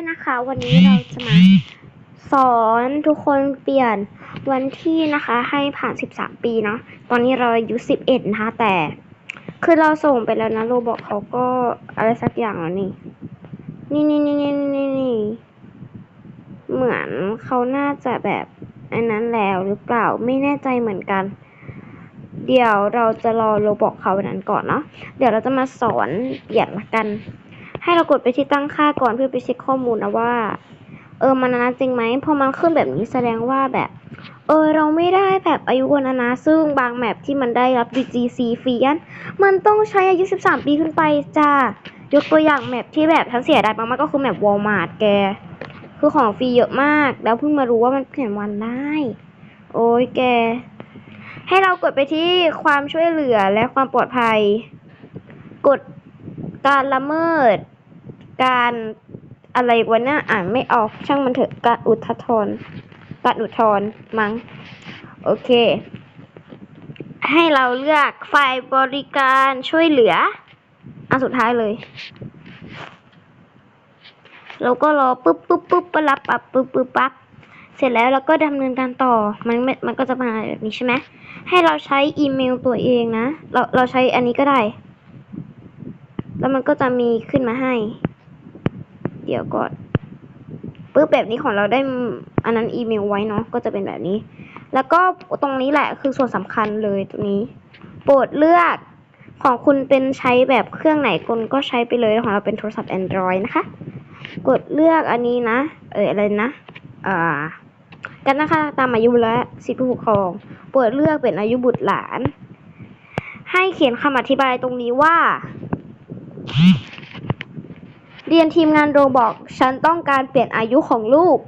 ด้วยนะคะ วันนี้เราจะมาสอนทุกคนเปลี่ยนวันที่นะคะ ให้ผ่าน 13 ปีเนาะตอนนี้เราอายุ 11 นะคะ แต่ คือเราส่งไปแล้วนะโรบอกเขาก็อะไรสักอย่างแล้วนี่นี่นี่นี่นี่นี่นี่เหมือนเขาน่าจะแบบอันนั้นแล้วหรือเปล่าไม่แน่ใจเหมือนกัน เดี๋ยวเราจะรอโรบอกเขาวันนั้นก่อนเนาะเดี๋ยวเราจะมาสอนเปลี่ยนละกัน ให้เรากดไปที่ตั้งค่าก่อนเพื่อไปเช็คข้อมูลนะว่า เออมันอนนั้นจริงไหมพอมันขึ้นแบบนี้แสดงว่าแบบ เออเราไม่ได้แบบอายุวันนะนะซึ่งบางแมปที่มันได้รับ DGC ฟรีอันมันต้องใช้อายุ 13 ปีขึ้นไปจ้ายกตัวอย่างแมปที่แบบฉันเสียดายมากๆก็คือแมปวอลมาร์ทแก คือของฟรีเยอะมาก แล้วเพิ่งมารู้ว่ามันเปลี่ยนวันได้ โอ้ยแก ให้เรากดไปที่ความช่วยเหลือและความปลอดภัย กด การละเมิด การอะไรวะเนี่ยอ่านไม่ออกช่างมันเถอะการอุทธรณ์การอุทธรณ์มั้งโอเค ให้เราเลือกฝ่ายบริการช่วยเหลืออันสุดท้ายเลยเราก็รอปุ๊บปุ๊บปุ๊บปรับปับปุ๊บปุ๊บปั๊บเสร็จแล้วเราก็ดำเนินการต่อมันมมันก็จะมาแบบนี้ใช่ไหมให้เราใช้อีเมลตัวเองนะ เราเราใช้อันนี้ก็ได้ แล้วมันก็จะมีขึ้นมาให้ เดี๋ยวก่อนปึ๊บแบบนี้ของเราได้อันนั้นอีเมลไว้เนาะก็จะเป็นแบบนี้ แล้วก็ตรงนี้แหละคือส่วนสำคัญเลยตรงนี้ โปรดเลือกของคุณเป็นใช้แบบเครื่องไหนคุณก็ใช้ไปเลยของเราเป็นโทรศัพท์ Android นะคะ กดเลือกอันนี้นะ เอออะไรนะอ่ากันนะคะตามอายุและสิทธิผู้ปกครองโปรดเลือกเป็นอายุบุตรหลาน ให้เขียนคำอธิบายตรงนี้ว่า เรียนทีมงานโรบอกฉันต้องการเปลี่ยนอายุของลูก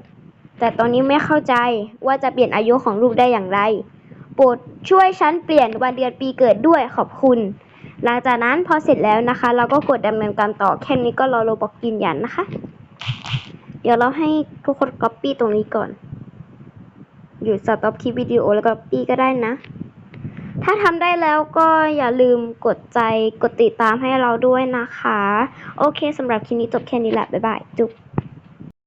แต่ตอนนี้ไม่เข้าใจว่าจะเปลี่ยนอายุของลูกได้อย่างไร โปรดช่วยฉันเปลี่ยนวันเดือนปีเกิดด้วยขอบคุณ หลังจากนั้นพอเสร็จแล้วนะคะ เราก็กดดำเนินการต่อแค่นี้ก็รอโรบอกยืนยันนะคะ เดี๋ยวเราให้ทุกคนก๊อปปี้ตรงนี้ก่อนอยู่สต็อปคลิปวิดีโอแล้วก็ปีก็ได้นะ ถ้าทำได้แล้วก็อย่าลืมกดใจกดติดตามให้เราด้วยนะคะ โอเคสำหรับคลิปนี้จบแค่นี้แหละ บ๊ายบาย จุ๊บ